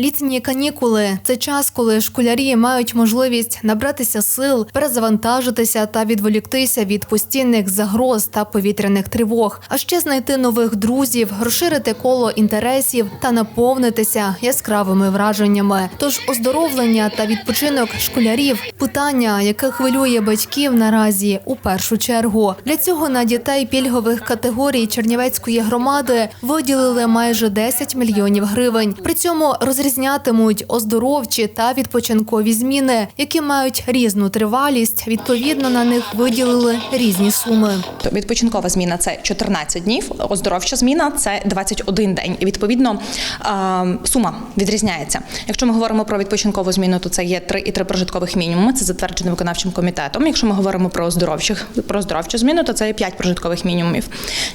Літні канікули це час, коли школярі мають можливість набратися сил, перезавантажитися та відволіктися від постійних загроз та повітряних тривог, а ще знайти нових друзів, розширити коло інтересів та наповнитися яскравими враженнями. Тож оздоровлення та відпочинок школярів питання, яке хвилює батьків наразі у першу чергу. Для цього на дітей пільгових категорій Чернівецької громади виділили майже 10 мільйонів гривень. При цьому розрізнятимуть оздоровчі та відпочинкові зміни, які мають різну тривалість. Відповідно на них виділили різні суми. Відпочинкова зміна це 14 днів, оздоровча зміна це 21 день. І відповідно сума відрізняється. Якщо ми говоримо про відпочинкову зміну, то це є 3,3 прожиткових мінімуми. Це затверджено виконавчим комітетом. Якщо ми говоримо про оздоровчих про оздоровчу зміну, то це є 5 прожиткових мінімумів.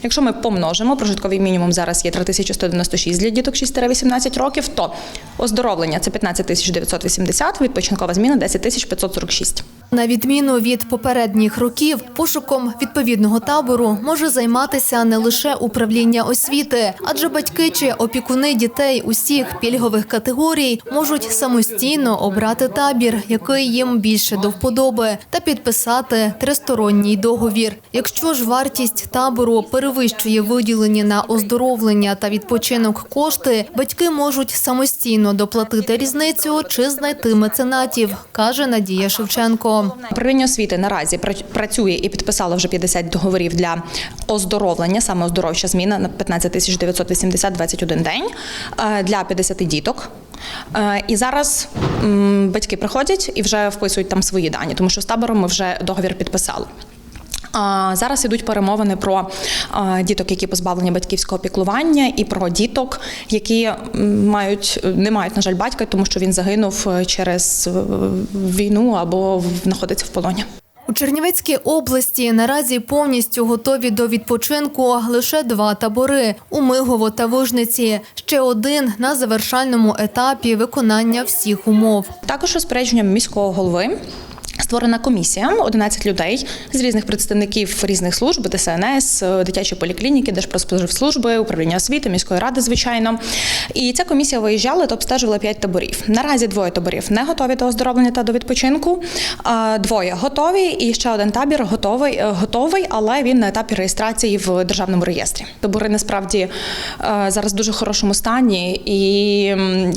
Якщо ми помножимо, прожитковий мінімум зараз є 3196 для діток 6-18 років, то оздоровлення це 15 980, відпочинкова зміна 10 546. На відміну від попередніх років, пошуком відповідного табору може займатися не лише управління освіти, адже батьки чи опікуни дітей усіх пільгових категорій можуть самостійно обрати табір, який їм більше до вподоби, та підписати тристоронній договір. Якщо ж вартість табору перевищує виділені на оздоровлення та відпочинок кошти, батьки можуть самостійно доплатити різницю чи знайти меценатів, каже Надія Шевченко. Управління освіти наразі пра- працює і підписало вже 50 договорів для оздоровлення, саме оздоровча зміна на 15 тисяч 980 21 день е, для 50 діток. Е, І зараз батьки приходять і вже вписують там свої дані, тому що з табором ми вже договір підписали. Зараз ідуть перемовини про діток, які позбавлені батьківського піклування, і про діток, які мають не мають, на жаль, батька, тому що він загинув е, через е, війну або знаходиться в полоні. У Чернівецькій області наразі повністю готові до відпочинку лише два табори у Мигово та Вижниці. Ще один на завершальному етапі виконання всіх умов. Також розпорядженням міського голови. Створена комісія 11 людей з різних представників різних служб, ДСНС, е, дитячої поліклініки, Держпродспоживслужби, управління освіти, міської ради, звичайно. І ця комісія виїжджала та обстежувала 5 таборів. Наразі двоє таборів не готові до оздоровлення та до відпочинку. а Двоє готові, і ще один табір готовий, е, готовий, але він на етапі реєстрації в державному реєстрі. Табори насправді е, зараз в дуже хорошому стані, і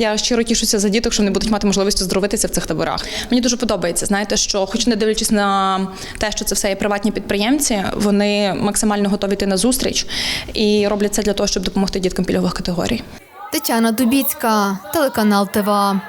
я щиро тішуся за діток, що вони будуть мати можливість оздоровитися в цих таборах. Мені дуже подобається. Знаєте, що, хоч не дивлячись на те, що це все є приватні підприємці, вони максимально готові йти на зустріч і роблять це для того, щоб допомогти діткам пільгових категорій. Тетяна Дубіцька, телеканал ТВА.